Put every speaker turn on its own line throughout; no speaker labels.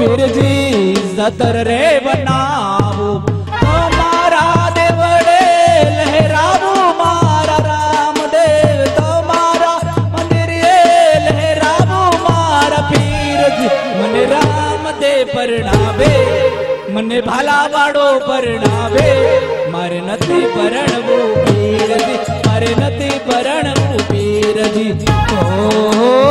પીરજી સતર રે બનાવો તમારા દેવડે લહેરાવું મારા રામદેવ તમારા મંદિરે લહેરાવું મારા પીરજી મને રામદેવ પરણાવે મને ભાલા વાળો પરણાવે મારે નથી પરણવું પીરજી મારે નથી પરણવું પીરજી ઓ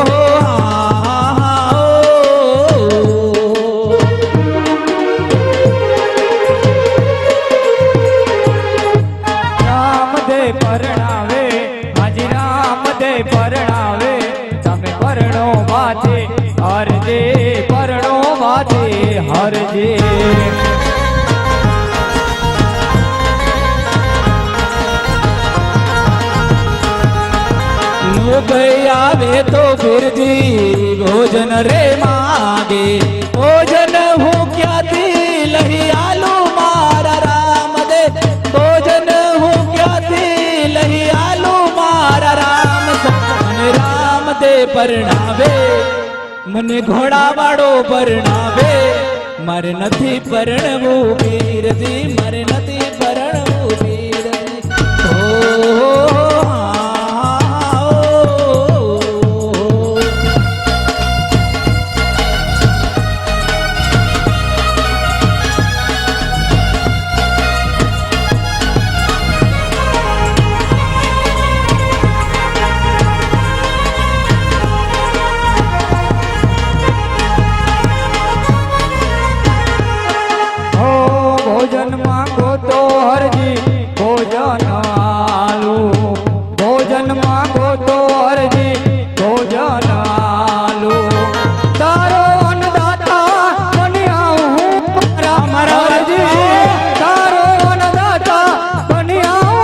હરજે
લોક આવે તો ગુરજી ભોજન રે માગે ભોજન હું ક્યાંથી લહી આલુ મારા રામ દે ભોજન હું ક્યાંથી લહી આલુ મારા રામ રામ દે પરણાવે મને ઘોડા વાળો પરણાવે. મારે નથી પરણવું વીરજી મારે નથી પરણવું
ભોજન માંગો તો હરજી, ભોજન આલું. ભોજન માંગો તો હરજી, ભોજન આલુ. તારો અન્નદાતા બન્યા હું મારા મારા હરજી. તારો અન્નદાતા બન્યા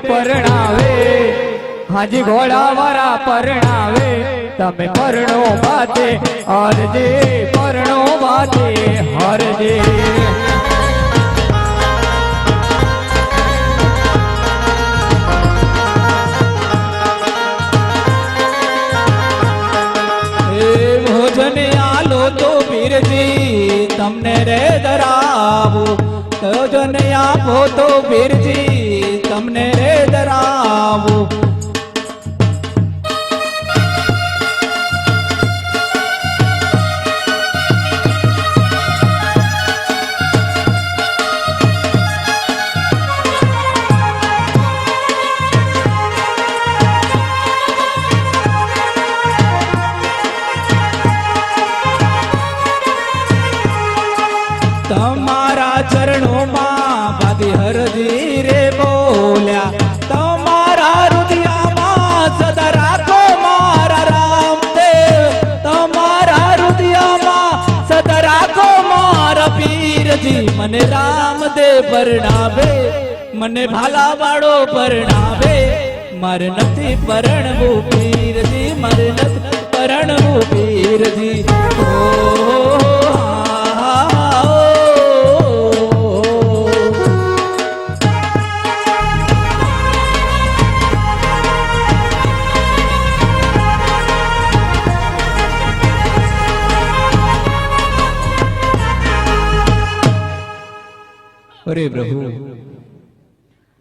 પરણાવે. હાજી ઘોડા વાળા પરણાવે. તમે પરણો બાતે, હરજે, પરણો બાતે, હરજે.
પીરજી તમને રે ધરાવું. ભોજન આપો તો પીરજી તમને મને રામદેવ પરણાવે, મને ભાલા વાળો પરણાવે. મારે નથી પરણવું પીરજી મારે નથી પરણવું પીરજી અરે પ્રભુ,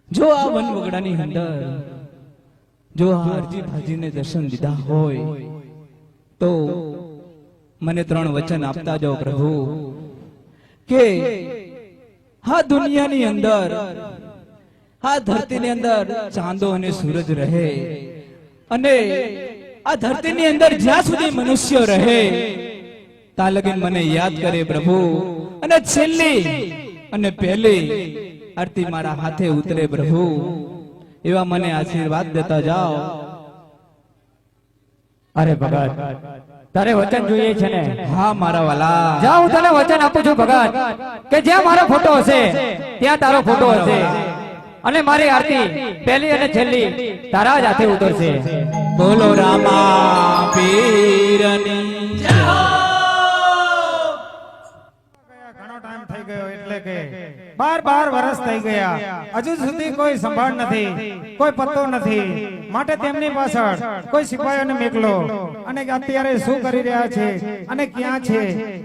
જો આ વન વગડાની અંદર જો આ અરજી ભાજીને દર્શન દીધા હોય, તો મને ત્રણ વચન આપતા જાઓ પ્રભુ, કે હા દુનિયાની અંદર, આ ધરતીની અંદર ચાંદો અને સૂરજ રહે અને આ ધરતીની અંદર જ્યાં સુધી મનુષ્ય રહે તા લગીન મને યાદ કરે પ્રભુ. અને છેલ્લી અને પહેલી આરતી મારા હાથે ઉતરે પ્રભુ એવા મને આશીર્વાદ દેતા જાઓ.
અરે ભગત તારે વચન જોઈએ છે ને?
હા મારા વાલા.
જા હું તને વચન આપું છું ભગત કે જ્યાં મારો ફોટો હશે ત્યાં તારો ફોટો હશે. અને મારી આરતી પહેલી અને છેલ્લી તારા જ હાથે ઉતરશે.
બોલો રામા.
બાર બાર વર્ષ થઈ ગયા. હજુ સુધી કોઈ સંભાળ નથી, કોઈ પત્તો નથી. માટે તેમની પાછળ કોઈ સિપાહીઓને મેકલો. અને અત્યારે શું કરી રહ્યા છે અને ક્યાં છે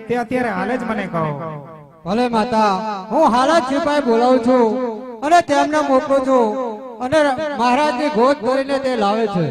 તે અત્યારે હાલ જ મને કહો.
ભલે માતા, હું હાલ જ બોલાવું છું અને તેમને મોકલું છું અને મહારાજની ગોદ ભરીને તે લાવે છે.